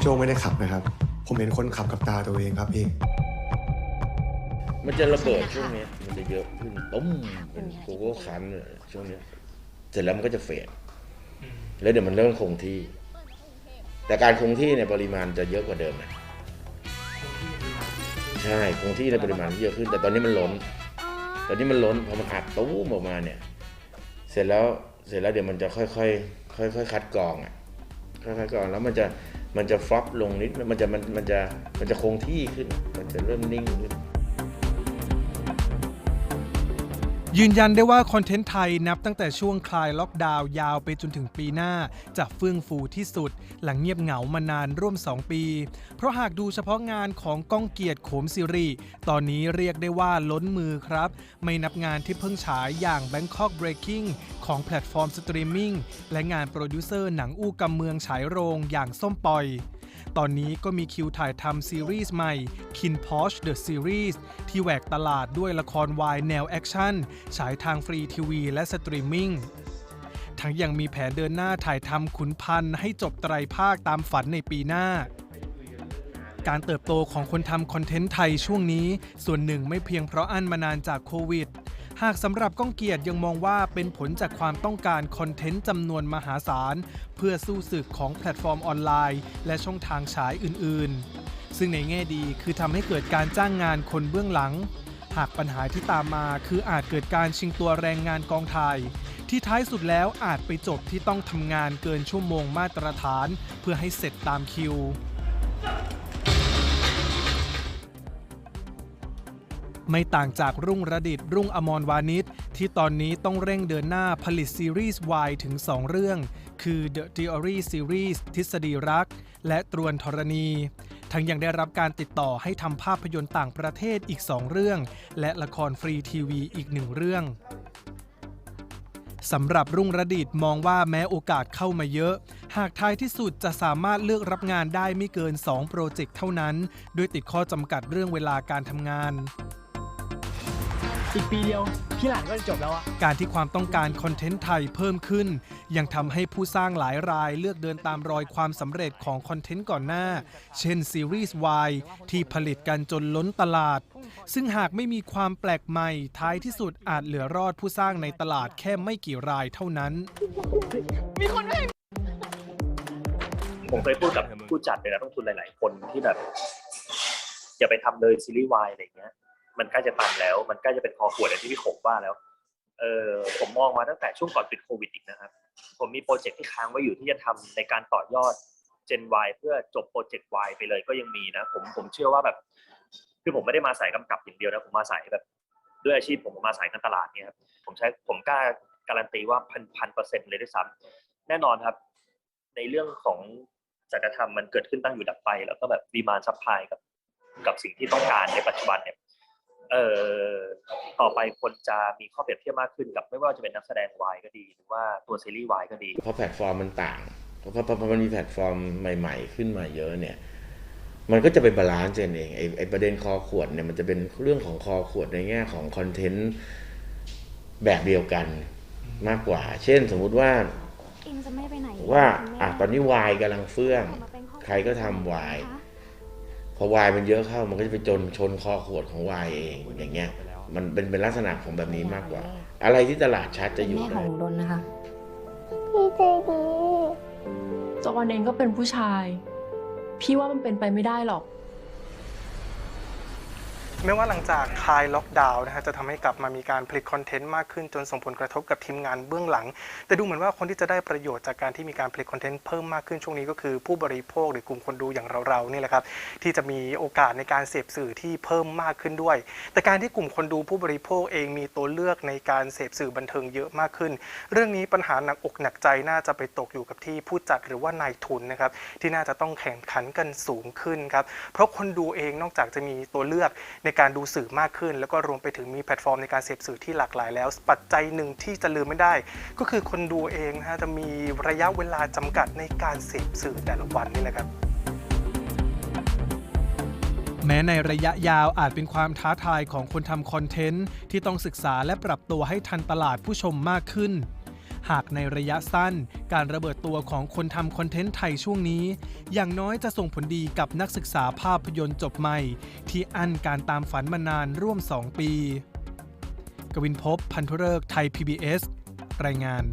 พี่โจไม่ได้ขับนะครับ ผมเห็นคนขับกับตาตัวเองครับพี่มันจะระเบิดช่วงเนี้ยมันจะเยอะขึ้นตุ้มเป็นโกโก้คันเลยช่วงเนี้ยเสร็จแล้วมันก็จะเฟดแล้วเดี๋ยวมันเริ่มคงที่ แต่การคงที่ในยปริมาณจะเยอะกว่าเดิมนะใช่คงที่ในปริมาณที่เยอะขึ้น แต่ตอนนี้มันล้น ตอนนี้มันล้นพอมันอัดตู้มออกมาเนี่ย เสร็จแล้วเสร็จแล้วเดี๋ยวมันจะค่อยๆค่อยๆคัดกรองอะค่อยๆกรองแล้วมันจะ มันจะฟลอปลงนิด มันจะมันมันจะมันจะคงที่ขึ้น มันจะเริ่มนิ่งขึ้น ยืนยันได้ว่าคอนเทนต์ไทยนับตั้งแต่ช่วงคลายล็อกดาวน์ยาวไปจนถึงปีหน้า จะเฟื่องฟูที่สุด หลังเงียบเหงามานานร่วม 2 ปี เพราะหากดูเฉพาะงานของก้องเกียรติโขมสิริตอนนี้เรียกได้ว่าล้นมือครับ ไม่นับงานที่เพิ่งฉายอย่าง Bangkok Breaking ของแพลตฟอร์มสตรีมมิ่งและงานโปรดิวเซอร์หนังอู้กำเมืองฉายโรงอย่างส้มปอย ตอนนี้ก็มีคิวถ่ายทำซีรีส์ใหม่ Kin Posh The Series ที่แหวกตลาดด้วยละครวายแนวแอคชั่นฉายทางฟรีทีวีและสตรีมมิ่งทั้งยังมีแผนเดินหน้าถ่ายทำขุนพันธ์ให้จบไตรภาคตามฝันในปีหน้า การเติบโตของคนทำคอนเทนต์ไทยช่วงนี้ ส่วนหนึ่งไม่เพียงเพราะอั้นมานานจากโควิด หากสำหรับก้องเกียรติยังมองว่าเป็นผลจากความต้องการคอนเทนต์จำนวนมหาศาล เพื่อสู้ศึกของแพลตฟอร์มออนไลน์ และช่องทางฉายอื่นๆ ซึ่งในแง่ดีคือทำให้เกิดการจ้างงานคนเบื้องหลัง หากปัญหาที่ตามมาคืออาจเกิดการชิงตัวแรงงานกองถ่ายที่ท้ายสุดแล้วอาจไปจบที่ต้องทำงานเกินชั่วโมงมาตรฐาน เพื่อให้เสร็จตามคิว ไม่ต่างจากรุ่งระดิตรุ่งอมรวานิชที่ตอนนี้ต้องเร่งเดินหน้าผลิตซีรีส์วายถึง 2 เรื่อง คือ The Theory Series ทฤษฎีรัก และตรวนธรณี ทั้งยังได้รับการติดต่อให้ทำภาพยนตร์ต่างประเทศอีก 2 เรื่อง และละครฟรีทีวีอีกหนึ่งเรื่องสำหรับรุ่งระดิตมองว่าแม้โอกาสเข้ามาเยอะ หากท้ายที่สุดจะสามารถเลือกรับงานได้ไม่เกิน 2 โปรเจกต์เท่านั้น ด้วยติดข้อจำกัดเรื่องเวลาการทำงาน อีกปีเดียว พี่หลานก็จะจบแล้วอะการที่ความต้องการคอนเทนต์ไทยเพิ่มขึ้น ยังทำให้ผู้สร้างหลายรายเลือกเดินตามรอยความสำเร็จของคอนเทนต์ก่อนหน้า เช่นซีรีส์ Y ที่ผลิตกันจนล้นตลาด ซึ่งหากไม่มีความแปลกใหม่ ท้ายที่สุดอาจเหลือรอดผู้สร้างในตลาดแค่ไม่กี่รายเท่านั้นผมเคยพูดกับผู้จัดเลยนะต้องทุนหลาย ๆ คนที่แบบอย่าไปทำเลยซีรีส์วายอะไรเงี้ย มันใกล้จะตันแล้ว มันใกล้จะเป็นคอขวดอย่างที่พี่ขมว่าแล้วเออผมมองมาตั้งแต่ช่วงก่อนปิดโควิดอีกนะครับ ผมมีโปรเจกต์ที่ค้างไว้อยู่ที่จะทำในการต่อยอด Gen Y เพื่อจบโปรเจกต์ Y ไปเลยก็ยังมีนะ ผมผมเชื่อว่าแบบ คือผมไม่ได้มาสายกำกับอย่างเดียวนะผมมาสายแบบ ด้วยอาชีพผมผมมาสายการตลาดเนี่ยครับผมใช้ผมกล้าการันตีว่าพันพันเปอร์เซ็นต์เลยด้วยซ้ำแน่นอนครับ ในเรื่องของจริยธรรมมันเกิดขึ้นตั้งอยู่ดับไป แล้วก็แบบดีมานซัพพลายกับ กับสิ่งที่ต้องการในปัจจุบันเนี่ย เอ่อต่อไปคนจะมีข้อเปรียบเทียบมากขึ้นกับไม่ว่าจะเป็นนักแสดงวายก็ดี หรือว่าตัวซีรีส์วายก็ดี เพราะแพลตฟอร์มมันต่างเพราะเพราะเพราะมันมีแพลตฟอร์มใหม่ ๆ ขึ้นมาเยอะเนี่ย มันก็จะเป็นบาลานซ์กันเองไอ้ไอ้ประเด็นคอขวดเนี่ยมันจะเป็นเรื่องของคอขวดในแง่ของคอนเทนต์แบบเดียวกันมากกว่า เช่นสมมุติว่าอินจะไม่ไปไหนว่าคุณแม่อะตอนนี้วายกำลังเฟื่องออกมาเป็นครอบครัวใครก็ทำวายนะคะ พอวายมันเยอะเข้ามันก็จะไปจนชนคอขวดของวายเองอย่างเงี้ย มันเป็นเป็นลักษณะของแบบนี้มากกว่า อะไรที่ตลาดชัดจะเป็นอยู่แม่ขได้องดนนะคะ พี่ใจดี จอนเองก็เป็นผู้ชาย พี่ว่ามันเป็นไปไม่ได้หรอก แม้ว่าหลังจากคลายล็อกดาวน์นะฮะจะทำให้กลับมามีการผลิตคอนเทนต์มากขึ้นจนส่งผลกระทบกับทีมงานเบื้องหลัง แต่ดูเหมือนว่าคนที่จะได้ประโยชน์จากการที่มีการผลิตคอนเทนต์เพิ่มมากขึ้นช่วงนี้ก็คือผู้บริโภคหรือกลุ่มคนดูอย่างเราๆนี่แหละครับที่จะมีโอกาสในการเสพสื่อที่เพิ่มมากขึ้นด้วย แต่การที่กลุ่มคนดูผู้บริโภคเองมีตัวเลือกในการเสพสื่อบันเทิงเยอะมากขึ้น เรื่องนี้ปัญหาหนักอกหนักใจน่าจะไปตกอยู่กับที่ผู้จัดหรือว่านายทุนนะครับที่น่าจะต้องแข่งขันกันสูงขึ้นครับเพราะคนดูเองนอกจากจะมีตัวเลือกในการดูสื่อมากขึ้น แล้วก็รวมไปถึงมีแพลตฟอร์มในการเสพสื่อที่หลากหลายแล้ว ปัจจัยหนึ่งที่จะลืมไม่ได้ ก็คือคนดูเองนะฮะจะมีระยะเวลาจำกัดในการเสพสื่อแต่ละวันนี่แหละครับแม้ในระยะยาวอาจเป็นความท้าทายของคนทำคอนเทนต์ที่ต้องศึกษาและปรับตัวให้ทันตลาดผู้ชมมากขึ้น หากในระยะสั้น การระเบิดตัวของคนทำคอนเทนต์ไทยช่วงนี้ อย่างน้อยจะส่งผลดีกับนักศึกษาภาพยนตร์จบใหม่ ที่อั้นการตามฝันมานานร่วม 2 ปี กวินพบพันธุเริกไทย PBS รายงาน